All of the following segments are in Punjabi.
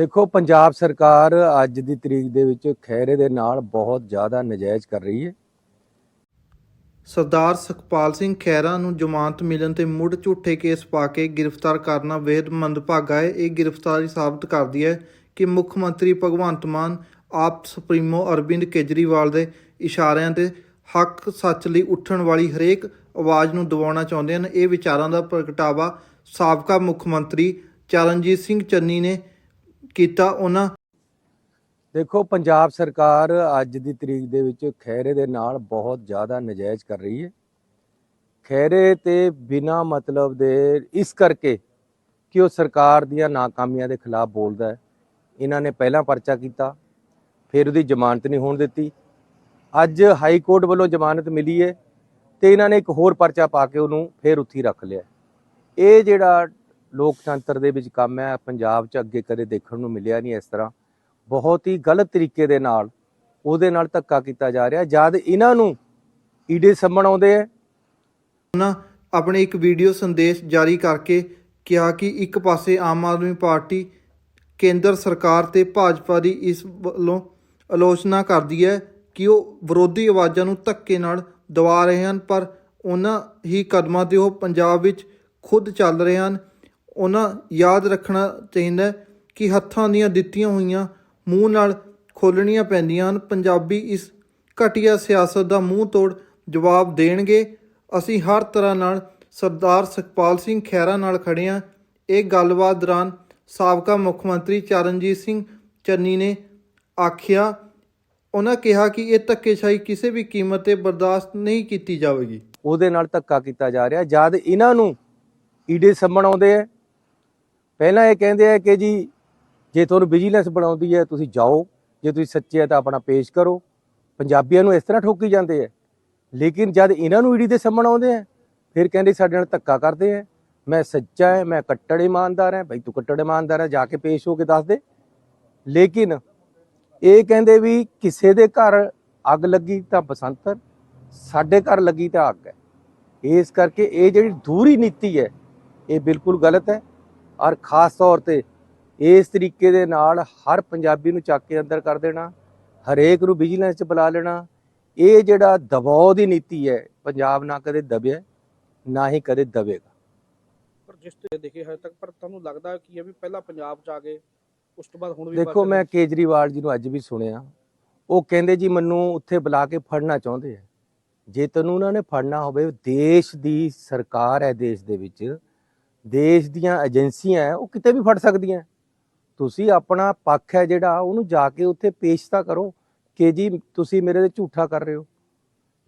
ਦੇਖੋ, ਪੰਜਾਬ ਸਰਕਾਰ ਅੱਜ ਦੀ ਤਰੀਕ ਦੇ ਵਿੱਚ ਖੈਰੇ ਦੇ ਨਾਲ ਬਹੁਤ ਜ਼ਿਆਦਾ ਨਜਾਇਜ਼ ਕਰ ਰਹੀ ਹੈ। ਸਰਦਾਰ ਸੁਖਪਾਲ ਸਿੰਘ ਖਹਿਰਾ ਨੂੰ ਜ਼ਮਾਨਤ ਮਿਲਣ ਤੇ ਮੁੜ ਝੂਠੇ ਕੇਸ ਪਾ ਕੇ ਗ੍ਰਿਫਤਾਰ ਕਰਨਾ ਬੇहद ਮੰਦਭਾਗਾ ਹੈ। ਇਹ ਗ੍ਰਿਫਤਾਰੀ ਸਾਬਤ ਕਰਦੀ ਹੈ ਕਿ ਮੁੱਖ ਮੰਤਰੀ ਭਗਵੰਤ ਮਾਨ ਆਪ ਸੁਪਰੀਮੋ ਅਰਵਿੰਦ ਕੇਜਰੀਵਾਲ ਦੇ ਇਸ਼ਾਰਿਆਂ ਤੇ ਹੱਕ ਸੱਚ ਲਈ ਉੱਠਣ ਵਾਲੀ ਹਰੇਕ ਆਵਾਜ਼ ਨੂੰ ਦਬਾਉਣਾ ਚਾਹੁੰਦੇ ਹਨ। ਇਹ ਵਿਚਾਰਾਂ ਦਾ ਪ੍ਰਗਟਾਵਾ ਸਾਬਕਾ ਮੁੱਖ ਮੰਤਰੀ ਚਰਨਜੀਤ ਸਿੰਘ ਚੰਨੀ ਨੇ ਕੀਤਾ ਉਹਨਾਂ ਦੇਖੋ, ਪੰਜਾਬ ਸਰਕਾਰ ਅੱਜ ਦੀ ਤਰੀਕ ਦੇ ਵਿੱਚ ਖੈਰੇ ਦੇ ਨਾਲ ਬਹੁਤ ਜ਼ਿਆਦਾ ਨਜਾਇਜ਼ ਕਰ ਰਹੀ ਹੈ। ਖੈਰੇ ਤੇ ਬਿਨਾ ਮਤਲਬ ਦੇ ਇਸ ਕਰਕੇ ਕਿ ਉਹ ਸਰਕਾਰ ਦੀਆਂ ਨਾਕਾਮੀਆਂ ਦੇ ਖਿਲਾਫ ਬੋਲਦਾ ਹੈ। ਇਹਨਾਂ ਨੇ ਪਹਿਲਾਂ ਪਰਚਾ ਕੀਤਾ, ਫਿਰ ਉਹਦੀ ਜ਼ਮਾਨਤ ਨਹੀਂ ਹੋਣ ਦਿੱਤੀ। ਅੱਜ ਹਾਈ ਕੋਰਟ ਵੱਲੋਂ ਜ਼ਮਾਨਤ ਮਿਲੀ ਹੈ ਤੇ ਇਹਨਾਂ ਨੇ ਇੱਕ ਹੋਰ ਪਰਚਾ ਪਾ ਕੇ ਉਹਨੂੰ ਫਿਰ ਉੱਥੇ ਹੀ ਰੱਖ ਲਿਆ ਇਹ ਜਿਹੜਾ ਲੋਕਤੰਤਰ ਦੇ ਵਿੱਚ ਕੰਮ ਹੈ, ਪੰਜਾਬ 'ਚ ਅੱਗੇ ਕਦੇ ਦੇਖਣ ਨੂੰ ਮਿਲਿਆ ਨਹੀਂ ਇਸ ਤਰ੍ਹਾਂ। ਬਹੁਤ ਹੀ ਗਲਤ ਤਰੀਕੇ ਦੇ ਨਾਲ ਉਹਦੇ ਨਾਲ ਧੱਕਾ ਕੀਤਾ ਜਾ ਰਿਹਾ। ਜਦ ਇਹਨਾਂ ਨੂੰ ਈਡੇ ਸੰਮਣ ਆਉਂਦੇ ਆ। ਉਹਨਾਂ ਆਪਣੇ ਇੱਕ ਵੀਡੀਓ ਸੰਦੇਸ਼ ਜਾਰੀ ਕਰਕੇ ਕਿਹਾ ਕਿ ਇੱਕ ਪਾਸੇ ਆਮ ਆਦਮੀ ਪਾਰਟੀ ਕੇਂਦਰ ਸਰਕਾਰ ਤੇ ਭਾਜਪਾ ਦੀ ਇਸ ਵੱਲੋਂ ਆਲੋਚਨਾ ਕਰਦੀ ਹੈ ਕਿ ਉਹ ਵਿਰੋਧੀ ਆਵਾਜ਼ਾਂ ਨੂੰ ਧੱਕੇ ਨਾਲ ਦਬਾ ਰਹੇ ਹਨ, ਪਰ ਉਹਨਾਂ ਹੀ ਕਦਮਾਂ ਤੇ ਉਹ ਪੰਜਾਬ ਵਿੱਚ ਖੁਦ ਚੱਲ ਰਹੇ ਹਨ। ਉਹਨਾਂ ਯਾਦ ਰੱਖਣਾ ਚਾਹੀਦਾ ਕਿ ਹੱਥਾਂ ਦੀਆਂ ਦਿੱਤੀਆਂ ਹੋਈਆਂ ਮੂੰਹ ਨਾਲ ਖੋਲਣੀਆਂ ਪੈਂਦੀਆਂ ਹਨ। ਪੰਜਾਬੀ ਇਸ ਘਟੀਆ ਸਿਆਸਤ ਦਾ ਮੂੰਹ ਤੋੜ ਜਵਾਬ ਦੇਣਗੇ। ਅਸੀਂ ਹਰ ਤਰ੍ਹਾਂ ਨਾਲ ਸਰਦਾਰ ਸੁਖਪਾਲ ਸਿੰਘ ਖਹਿਰਾ ਨਾਲ ਖੜੇ ਹਾਂ। ਇਹ ਗੱਲਬਾਤ ਦੌਰਾਨ ਸਾਬਕਾ ਮੁੱਖ ਮੰਤਰੀ ਚਰਨਜੀਤ ਸਿੰਘ ਚੰਨੀ ਨੇ ਆਖਿਆ, ਉਹਨਾਂ ਕਿਹਾ ਕਿ ਇਹ ਧੱਕੇਸ਼ਾਹੀ ਕਿਸੇ ਵੀ ਕੀਮਤ ਤੇ ਬਰਦਾਸ਼ਤ ਨਹੀਂ ਕੀਤੀ ਜਾਵੇਗੀ। ਉਹਦੇ ਨਾਲ ਧੱਕਾ ਕੀਤਾ ਜਾ ਰਿਹਾ। ਜਦ ਇਹਨਾਂ ਨੂੰ ਈਡੇ ਸੰਭਣ ਆਉਂਦੇ ਆ ਪਹਿਲਾਂ ਇਹ ਕਹਿੰਦੇ ਆ ਕਿ ਜੀ, ਜੇ ਤੁਹਾਨੂੰ ਵਿਜੀਲੈਂਸ ਬਣਾਉਂਦੀ ਹੈ, ਤੁਸੀਂ ਜਾਓ। ਜੇ ਤੁਸੀਂ ਸੱਚੇ ਆ ਤਾਂ ਆਪਣਾ ਪੇਸ਼ ਕਰੋ। ਪੰਜਾਬੀਆਂ ਨੂੰ ਇਸ ਤਰ੍ਹਾਂ ਠੋਕੀ ਜਾਂਦੇ ਆ। ਲੇਕਿਨ ਜਦ ਇਹਨਾਂ ਨੂੰ ਈਡੀ ਦੇ ਸੰਮਣ ਆਉਂਦੇ ਆ, ਫਿਰ ਕਹਿੰਦੇ ਸਾਡੇ ਨਾਲ ਧੱਕਾ ਕਰਦੇ ਆ। ਮੈਂ ਸੱਚਾ ਹੈ ਮੈਂ ਕੱਟੜ ਇਮਾਨਦਾਰ ਹਾਂ ਭਾਈ ਤੂੰ ਕੱਟੜ ਇਮਾਨਦਾਰ ਹੈ ਜਾ ਕੇ ਪੇਸ਼ ਹੋ ਕੇ ਦੱਸ ਦੇ। ਲੇਕਿਨ ਇਹ ਕਹਿੰਦੇ ਵੀ ਕਿਸੇ ਦੇ ਘਰ ਅੱਗ ਲੱਗੀ ਤਾਂ ਬਸੰਤਰ ਸਾਡੇ ਘਰ ਲੱਗੀ ਤਾਂ ਅੱਗ ਹੈ। ਇਸ ਕਰਕੇ ਇਹ ਜਿਹੜੀ ਦੂਰੀ ਨੀਤੀ ਹੈ, ਇਹ ਬਿਲਕੁਲ ਗਲਤ ਹੈ। ਔਰ ਖਾਸ ਤੌਰ ਤੇ ਇਸ ਤਰੀਕੇ ਦੇ ਨਾਲ ਹਰ ਪੰਜਾਬੀ ਨੂੰ ਚੱਕ ਕੇ ਅੰਦਰ ਕਰ ਦੇਣਾ ਹਰੇਕ ਨੂੰ ਵਿਜੀਲੈਂਸ 'ਚ ਬੁਲਾ ਲੈਣਾ ਇਹ ਜਿਹੜਾ ਦਬਾਅ ਦੀ ਨੀਤੀ ਹੈ ਪੰਜਾਬ ਨਾ ਕਦੇ ਦਬਿਆ ਨਾ ਹੀ ਕਦੇ ਦਬੇਗਾ ਪਰ ਜਿਸ ਤੇ ਦੇਖੇ ਹਜੇ ਤੱਕ ਪਰ ਤੁਹਾਨੂੰ ਲੱਗਦਾ ਕੀ ਹੈ ਵੀ ਪਹਿਲਾਂ ਪੰਜਾਬ ਚ ਆ ਗਏ ਉਸ ਤੋਂ ਬਾਅਦ ਹੁਣ ਵੀ ਦੇਖੋ ਮੈਂ ਕੇਜਰੀਵਾਲ ਜੀ ਨੂੰ ਅੱਜ ਵੀ ਸੁਣਿਆ ਉਹ ਕਹਿੰਦੇ ਜੀ ਮੈਨੂੰ ਉੱਥੇ ਬੁਲਾ ਕੇ ਫੜਨਾ ਚਾਹੁੰਦੇ ਆ। ਜੇ ਤੈਨੂੰ ਉਹਨਾਂ ਨੇ ਫੜਨਾ ਹੋਵੇ ਦੇਸ਼ ਦੀ ਸਰਕਾਰ ਹੈ ਦੇਸ਼ ਦੇ ਵਿੱਚ ਦੇਸ਼ ਦੀਆਂ ਏਜੰਸੀਆਂ ਹੈ, ਉਹ ਕਿਤੇ ਵੀ ਫੜ ਸਕਦੀਆਂ। ਤੁਸੀਂ ਆਪਣਾ ਪੱਖ ਹੈ ਜਿਹੜਾ, ਉਹਨੂੰ ਜਾ ਕੇ ਉੱਥੇ ਪੇਸ਼ ਤਾਂ ਕਰੋ ਕਿ ਜੀ ਤੁਸੀਂ ਮੇਰੇ ਤੇ ਝੂਠਾ ਕਰ ਰਹੇ ਹੋ।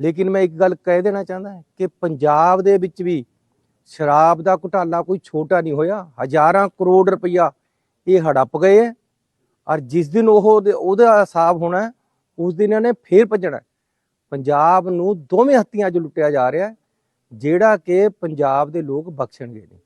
ਲੇਕਿਨ ਮੈਂ ਇੱਕ ਗੱਲ ਕਹਿ ਦੇਣਾ ਚਾਹੁੰਦਾ ਕਿ ਪੰਜਾਬ ਦੇ ਵਿੱਚ ਵੀ ਸ਼ਰਾਬ ਦਾ ਘੁਟਾਲਾ ਕੋਈ ਛੋਟਾ ਨਹੀਂ ਹੋਇਆ। ਹਜ਼ਾਰਾਂ ਕਰੋੜ ਰੁਪਈਆ ਇਹ ਹੜੱਪ ਗਏ ਹੈ ਔਰ ਜਿਸ ਦਿਨ ਉਹ ਉਹਦੇ- ਉਹਦਾ ਹਿਸਾਬ ਹੋਣਾ ਉਸ ਦਿਨ ਇਹਨੇ ਫੇਰ ਭੱਜਣਾ ਪੰਜਾਬ ਨੂੰ ਦੋਵੇਂ ਹੱਥੀਆਂ 'ਚ ਲੁੱਟਿਆ ਜਾ ਰਿਹਾ ਜਿਹੜਾ ਕਿ ਪੰਜਾਬ ਦੇ ਲੋਕ ਬਖਸ਼ਣਗੇ ਨਹੀਂ।